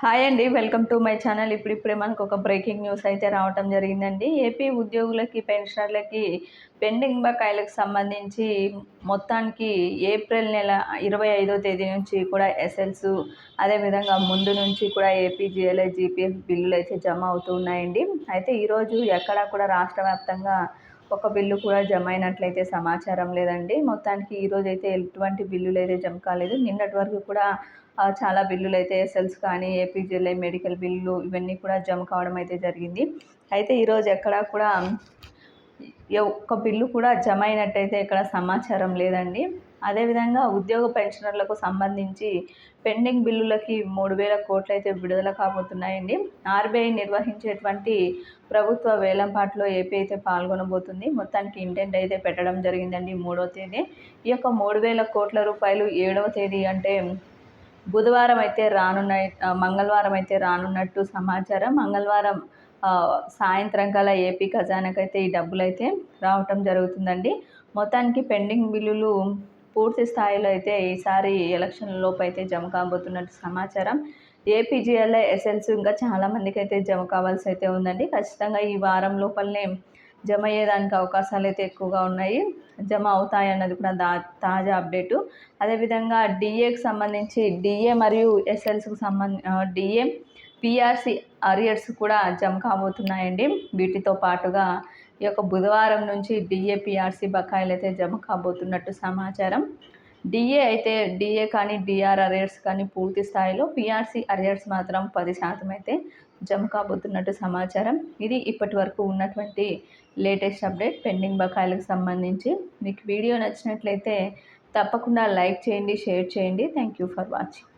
Hi అండి welcome to my channel. ఇప్పుడు ఇప్పుడే మనకు ఒక బ్రేకింగ్ న్యూస్ అయితే రావటం జరిగిందండి. ఏపీ ఉద్యోగులకి పెన్షనర్లకి పెండింగ్ బకాయిలకు సంబంధించి మొత్తానికి ఏప్రిల్ నెల ఇరవై ఐదో తేదీ నుంచి కూడా ఎస్ఎల్స్ అదేవిధంగా ముందు నుంచి కూడా ఏపీజీఎల్ఐ జీపీఎఫ్ బిల్లులు అయితే జమ అవుతూ ఉన్నాయండి. అయితే ఈరోజు ఎక్కడా కూడా రాష్ట్ర వ్యాప్తంగా ఒక బిల్లు కూడా జమ అయినట్లయితే సమాచారం లేదండి. మొత్తానికి ఈరోజు అయితే ఎటువంటి బిల్లులు అయితే జమ కాలేదు. నిన్నటి వరకు కూడా చాలా బిల్లులు అయితే ఎస్ఎల్స్ కానీ ఏపీజీఎల్ఐ మెడికల్ బిల్లు ఇవన్నీ కూడా జమ కావడం అయితే జరిగింది. అయితే ఈరోజు ఎక్కడా కూడా ఒక్క బిల్లు కూడా జమ అయినట్టయితే ఇక్కడ సమాచారం లేదండి. అదేవిధంగా ఉద్యోగ పెన్షనర్లకు సంబంధించి పెండింగ్ బిల్లులకి మూడు వేల కోట్లు అయితే విడుదల కాబోతున్నాయండి. ఆర్బీఐ నిర్వహించేటువంటి ప్రభుత్వ వేలంపాట్లో ఏపీ అయితే పాల్గొనబోతుంది. మొత్తానికి ఇంటెంట్ అయితే పెట్టడం జరిగిందండి మూడవ తేదీ. ఈ యొక్క మూడు వేల కోట్ల రూపాయలు ఏడవ తేదీ అంటే బుధవారం అయితే రానున్న మంగళవారం అయితే రానున్నట్టు సమాచారం. మంగళవారం సాయంత్రం కల ఏపీ ఖజానాకైతే ఈ డబ్బులు అయితే రావటం జరుగుతుందండి. మొత్తానికి పెండింగ్ బిల్లులు పూర్తి స్థాయిలో అయితే ఈసారి ఎలక్షన్ లోపు అయితే జమ కాబోతున్నట్టు సమాచారం. ఏపీజీఎల్ఐ ఎస్ఎల్స్ ఇంకా చాలామందికి అయితే జమ కావాల్సి అయితే ఉందండి. ఖచ్చితంగా ఈ వారం లోపలనే జమ అయ్యేదానికి అవకాశాలు అయితే ఎక్కువగా ఉన్నాయి. జమ అవుతాయి అన్నది కూడా దా తాజా అప్డేటు. అదేవిధంగా డిఏకి సంబంధించి డిఏ మరియు ఎస్ఎల్సికి సంబంధ డిఏ పిఆర్సి అరియర్స్ కూడా జమ కాబోతున్నాయండి. వీటితో పాటుగా ఈ యొక్క బుధవారం నుంచి డిఏ పిఆర్సి బకాయిలు అయితే జమ కాబోతున్నట్టు సమాచారం. డిఏ అయితే డిఏ కానీ డిఆర్ అరియర్స్ కానీ పూర్తి స్థాయిలో పిఆర్సీ అరియర్స్ మాత్రం పది శాతం అయితే జమ కాబోతున్నట్టు సమాచారం. ఇది ఇప్పటి వరకు ఉన్నటువంటి లేటెస్ట్ అప్డేట్ పెండింగ్ బకాయిలకు సంబంధించి. మీకు వీడియో నచ్చినట్లయితే తప్పకుండా లైక్ చేయండి షేర్ చేయండి. Thank you for watching.